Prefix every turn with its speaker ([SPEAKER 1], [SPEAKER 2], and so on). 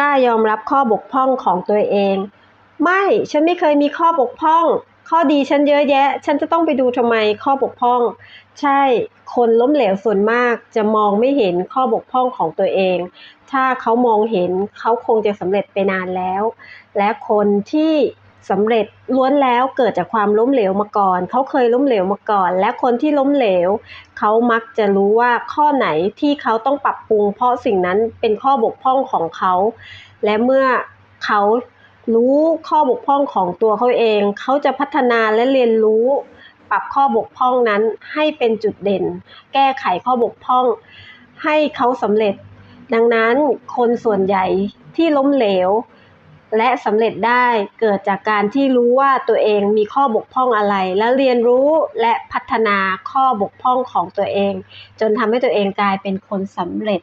[SPEAKER 1] กล้ายอมรับข้อบกพร่องของตัวเอง ไม่ ฉันไม่เคยมีข้อบกพร่อง ข้อดีฉันเยอะแยะ ฉันจะต้องไปดูทำไมข้อบกพร่อง ใช่ คนล้มเหลวส่วนมากจะมองไม่เห็นข้อบกพร่องของตัวเอง ถ้าเขามองเห็นเขาคงจะสำเร็จไปนานแล้ว และคนที่ สำเร็จล้วนแล้วเกิดจากความล้มเหลวมาก่อน เขาเคยล้มเหลวมาก่อน และคนที่ล้มเหลว เขามักจะรู้ว่าข้อไหนที่เขาต้องปรับปรุง เพราะสิ่งนั้นเป็นข้อบกพร่องของเขา และเมื่อเขารู้ข้อบกพร่องของตัวเขาเอง เขาจะพัฒนาและเรียนรู้ ปรับข้อบกพร่องนั้นให้เป็นจุดเด่น แก้ไขข้อบกพร่อง ให้เขาสำเร็จ ดังนั้นคนส่วนใหญ่ที่ล้มเหลว และสำเร็จได้เกิดจากการที่รู้ว่าตัวเองมีข้อบกพร่องอะไร และเรียนรู้และพัฒนาข้อบกพร่องของตัวเอง จนทำให้ตัวเองกลายเป็นคนสำเร็จ